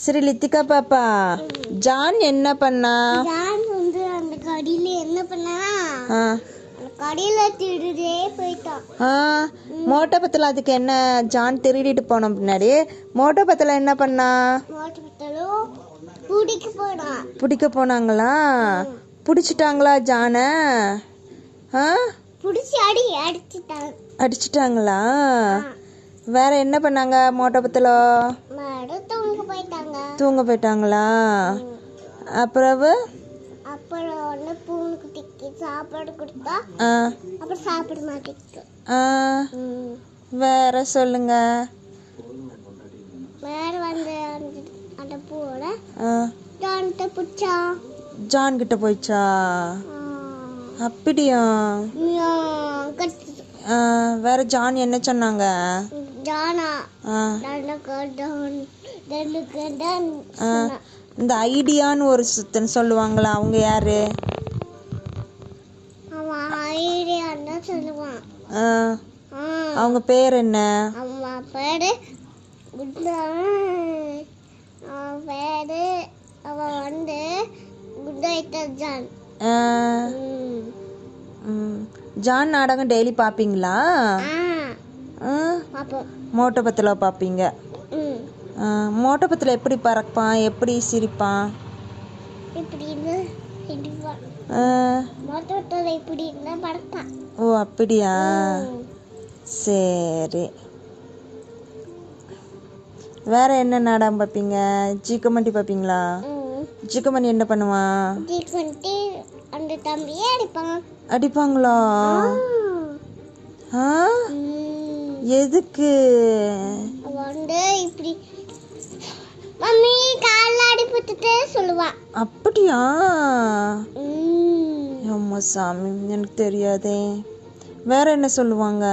சரி லித்திகா பாப்பா ஜான் என்ன பண்ணா? ஜான் வந்து அந்த கடையில என்ன பண்ணா? கடையில திருடே போயிட்டான். ஆ. மோட்டை பத்தில் அதுக்கு என்ன? ஜான் திருடிட்டு போன பின்னாடி மோட்டை பத்தில் என்ன பண்ணா? குடிக்க போனான். பிடிக்க போனாங்களா? பிடிச்சிட்டாங்களா ஜானை? ஆ? புடிச்சு அடி அடிச்சுட்டான். அடிச்சிட்டாங்களா? வேற என்ன பண்ணாங்க மோட்டை பத்தில் மறுபடியும் தூங்க போயிட்டாங்க. தூங்க போயிட்டாங்களா? அப்புறவு? அப்புறம் வந்து பூனை குட்டிக்கு சாப்பாடு கொடுத்தா ஆ. அப்புறம் சாப்பிட மாட்டேங்குது. வேற சொல்லுங்க. வேற வந்து அந்த பூவோட ஆ. ஜான்கிட்ட பிடிச்சா? ஜான் கிட்ட போயிச்சா அப்படியா? கட்டு ஆ, வேற ஜான் என்ன சொன்னாங்க? இந்த ஐடியான்னு ஒரு சுத்தன் சொல்லுவாங்களா அவங்க யாரு? அவங்க பேர் என்ன? பேரு பேரு அவன் வந்து. ம், ஜான் நாடகம் டெய்லி பார்ப்பீங்களா? ஆ ஆ, பார்ப்போம் மோட்டை பத்தில் பார்ப்பீங்க ம். ஆ, மோட்டை பத்தில் எப்படி பறப்பான்? எப்படி சிரிப்பான்? ஓ அப்படியா? சரி. வேற என்ன நாடகம் பார்ப்பீங்க ஜிக்கமண்டி பார்ப்பீங்களா ஜிக்கமணி என்ன பண்ணுவான்? அந்த தம்பியே அடிப்பான். அடிப்பாங்களா? ஆ. எதுக்கு? வந்து இப்படி மம்மி காலில் அடிபட்டுட்டு சொல்லுவான் அப்படியா? அம்மா சாமி எனக்கு தெரியாதே. வேற என்ன சொல்லுவாங்க?